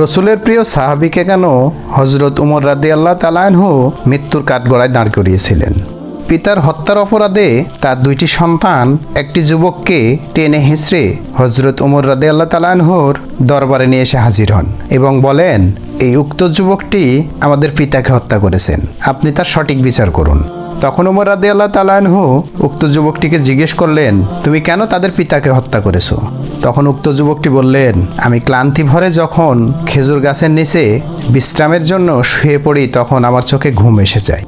রসুলের প্রিয় সাহাবিকে কেন হজরত উমর রাদি আল্লাহ তালানহু মৃত্যুর কাঠগড়ায় দাঁড় করিয়েছিলেন? পিতার হত্যার অপরাধে তার দুইটি সন্তান, একটি যুবককে টেনে হিঁচড়ে হজরত উমর রাদে আল্লাহ তালানহুর দরবারে নিয়ে এসে হাজির হন এবং বলেন, এই উক্ত যুবকটি আমাদের পিতাকে হত্যা করেছেন। আপনি তার সঠিক বিচার করুন। তখন উমর রাদে আল্লাহ তালানহু উক্ত যুবকটিকে জিজ্ঞেস করলেন, তুমি কেন তাদের পিতাকে হত্যা করেছ? তখন উক্ত যুবকটি বললেন, আমি ক্লান্তি ভরে যখন খেজুর গাছের নিচে বিশ্রামের জন্য শুয়ে পড়ি, তখন আমার চোখে ঘুম এসে যায়।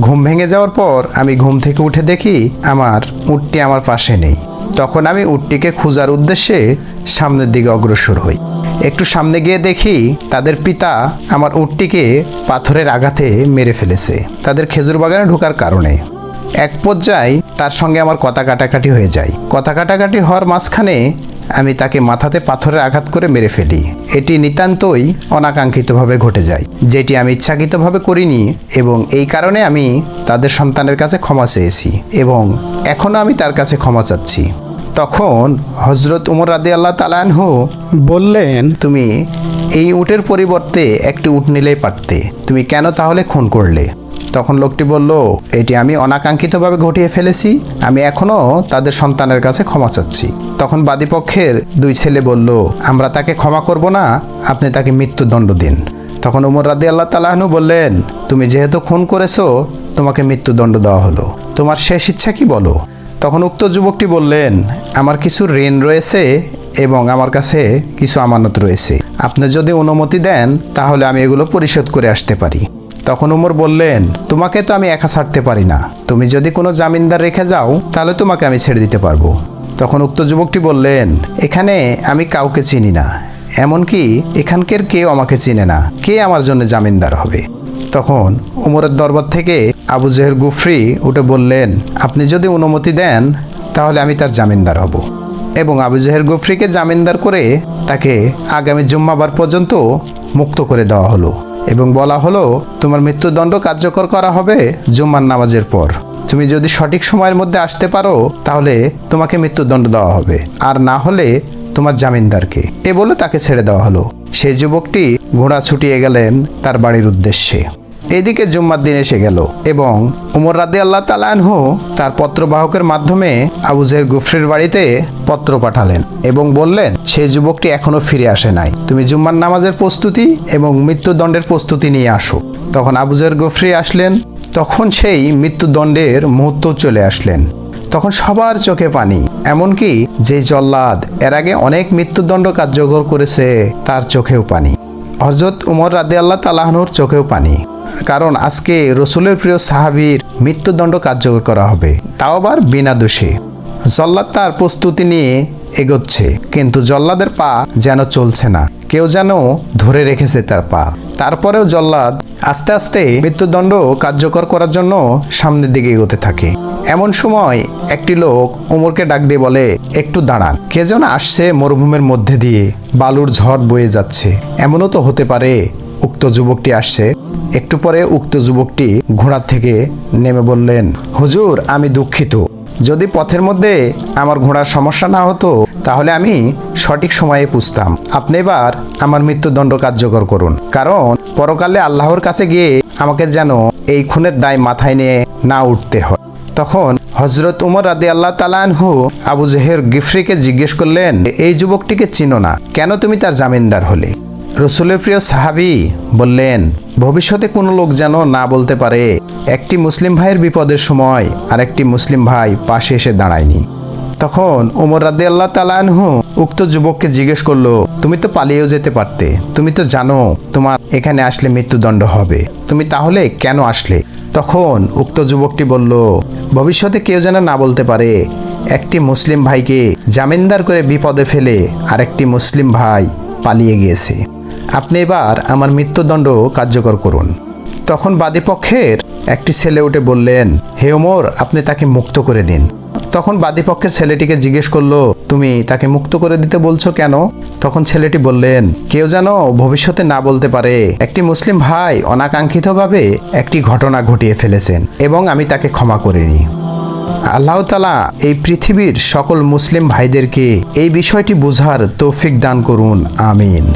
ঘুম ভেঙে যাওয়ার পর আমি ঘুম থেকে উঠে দেখি আমার উটটি আমার পাশে নেই। তখন আমি উটটিকে খোঁজার উদ্দেশ্যে সামনের দিকে অগ্রসর হই। একটু সামনে গিয়ে দেখি তাদের পিতা আমার উটটিকে পাথরের আঘাতে মেরে ফেলেছে। তাদের খেজুর বাগানে ঢোকার কারণে। এক পর্যায়ে তার সঙ্গে আমার কথা কাটাকাটি হয়ে যায়। কথা কাটাকাটি হওয়ার মাঝখানে আমি তাকে মাথাতে পাথরের আঘাত করে মেরে ফেলি। এটি নিতান্তই অনাকাঙ্ক্ষিতভাবে ঘটে যায়। যেটি আমি ইচ্ছাকৃতভাবে করিনি এবং এই কারণে আমি তাদের সন্তানের কাছে ক্ষমা চেয়েছি এবং এখনও আমি তার কাছে ক্ষমা চাচ্ছি। তখন হজরত উমর রাদি আল্লাহ তালানহু বললেন, তুমি এই উটের পরিবর্তে একটি উট নিলেই পারতে। তুমি কেন তাহলে খুন করলে? তখন লোকটি বলল, এটি আমি অনাকাঙ্ক্ষিতভাবে ঘটিয়ে ফেলেছি। আমি এখনও তাদের সন্তানের কাছে ক্ষমা চাচ্ছি। তখন বাদীপক্ষের দুই ছেলে বলল, আমরা তাকে ক্ষমা করব না, আপনি তাকে মৃত্যুদণ্ড দিন। তখন উমর রাদি আল্লাহ তালাহনু বললেন, তুমি যেহেতু খুন করেছ, তোমাকে মৃত্যুদণ্ড দেওয়া হলো। তোমার শেষ ইচ্ছা কি বলো? তখন উক্ত যুবকটি বললেন, আমার কিছু ঋণ রয়েছে এবং আমার কাছে কিছু আমানত রয়েছে। আপনি যদি অনুমতি দেন, তাহলে আমি এগুলো পরিশোধ করে আসতে পারি। তখন উমর বললেন, তোমাকে তো আমি একা ছাড়তে পারি না। তুমি যদি কোনো জামিনদার রেখে যাও, তাহলে তোমাকে আমি ছেড়ে দিতে পারব। তখন উক্ত যুবকটি বললেন, এখানে আমি কাউকে চিনি না। এমনকি এখানকার কেউ আমাকে চিনে না। কে আমার জন্য জামিনদার হবে? তখন উমরের দরবার থেকে আবু জেহের গুফরি উঠে বললেন, আপনি যদি অনুমতি দেন, তাহলে আমি তার জামিনদার হব। এবং আবু জেহের গুফরিকে জামিনদার করে তাকে আগামী জুম্মাবার পর্যন্ত মুক্ত করে দেওয়া হলো। এবং বলা হলো, তোমার মৃত্যুদণ্ড কার্যকর করা হবে জুম্মার নামাজের পর। তুমি যদি সঠিক সময়ের মধ্যে আসতে পারো, তাহলে তোমাকে মৃত্যুদণ্ড দেওয়া হবে। আর না হলে তোমার জামিনদারকে। এ বলে তাকে ছেড়ে দেওয়া হলো। সেই যুবকটি ঘোড়া ছুটিয়ে গেলেন তার বাড়ির উদ্দেশ্যে। এদিকে জুম্মার দিন এসে গেল এবং উমর রাদে আল্লাহ তালানহু তার পত্রবাহকের মাধ্যমে আবুজের গুফরির বাড়িতে পত্র পাঠালেন এবং বললেন, সেই যুবকটি এখনও ফিরে আসে নাই। তুমি জুম্মার নামাজের প্রস্তুতি এবং মৃত্যুদণ্ডের প্রস্তুতি নিয়ে আসো। তখন আবুজের গুফরি আসলেন। তখন সেই মৃত্যুদণ্ডের মুহূর্ত চলে আসলেন। তখন সবার চোখে পানি, এমনকি যে জল্লাদ এর আগে অনেক মৃত্যুদণ্ড কার্যকর করেছে, তার চোখেও পানি। হজরত উমর রাদে আল্লাহ তালাহনুর চোখেও পানি। কারণ আজকে রসুলের প্রিয় সাহাবীর মৃত্যুদণ্ড কার্যকর করা হবে। তাও আবার বিনা দোষে। জল্লাদ তার প্রস্তুতি নিয়ে এগোচ্ছে, কিন্তু জল্লাদের পা যেন চলছে না। কেউ যেন ধরে রেখেছে তার পা। তারপরেও জল্লাদ আস্তে আস্তে মৃত্যুদণ্ড কার্যকর করার জন্য সামনের দিকে এগোতে থাকে। এমন সময় একটি লোক উমরকে ডাক দিয়ে বলে, একটু দাঁড়ান। কে যেন আসছে মরুভূমির মধ্যে দিয়ে। বালুর ঝড় বয়ে যাচ্ছে। এমনও তো হতে পারে উক্ত যুবকটি আসছে। একটু পরে উক্ত যুবকটি ঘোড়া থেকে নেমে বললেন, হুজুর, আমি দুঃখিত। যদি পথের মধ্যে আমার ঘোড়ার সমস্যা না হতো, তাহলে আমি সঠিক সময়ে পুষতাম। আপনি এবার আমার মৃত্যুদণ্ড কার্যকর করুন। কারণ পরকালে আল্লাহর কাছে গিয়ে আমাকে যেন এই খুনের দায় মাথায় নিয়ে না উঠতে হয়। তখন হজরত উমর রাদি আল্লাহ তালানহু আবু জেহের গিফরিকে জিজ্ঞেস করলেন, এই যুবকটিকে চিনো না, কেন তুমি তার জামিনদার হলে? রসুলের প্রিয় সাহাবি বললেন, ভবিষ্যতে কোনো লোক যেন না বলতে পারে, একটি মুসলিম ভাইয়ের বিপদের সময় আর একটি মুসলিম ভাই পাশে এসে দাঁড়ায়নি। তখন ওমর রাদে আল্লাহ তালানহু উক্ত যুবককে জিজ্ঞেস করল, তুমি তো পালিয়েও যেতে পারতে, তুমি তো জানো তোমার এখানে আসলে মৃত্যুদণ্ড হবে, তুমি তাহলে কেন আসলে? তখন উক্ত যুবকটি বলল, ভবিষ্যতে কেউ যেন না বলতে পারে, একটি মুসলিম ভাইকে জামিনদার করে বিপদে ফেলে আরেকটি মুসলিম ভাই পালিয়ে গিয়েছে। আপনি এবার আমার মৃত্যুদণ্ড কার্যকর করুন। তখন বাদীপক্ষের একটি ছেলে উঠে বললেন, হে ওমর, আপনি তাকে মুক্ত করে দিন। তখন বাদীপক্ষের ছেলেটিকে জিজ্ঞেস করল, তুমি তাকে মুক্ত করে দিতে বলছো কেন? তখন ছেলেটি বললেন, কেউ যেন ভবিষ্যতে না বলতে পারে। একটি মুসলিম ভাই অনাকাঙ্ক্ষিতভাবে একটি ঘটনা ঘটিয়ে ফেলেছেন এবং আমি তাকে ক্ষমা করিনি। আল্লাহ তালা এই পৃথিবীর সকল মুসলিম ভাইদেরকে এই বিষয়টি বোঝার তৌফিক দান করুন, আমিন।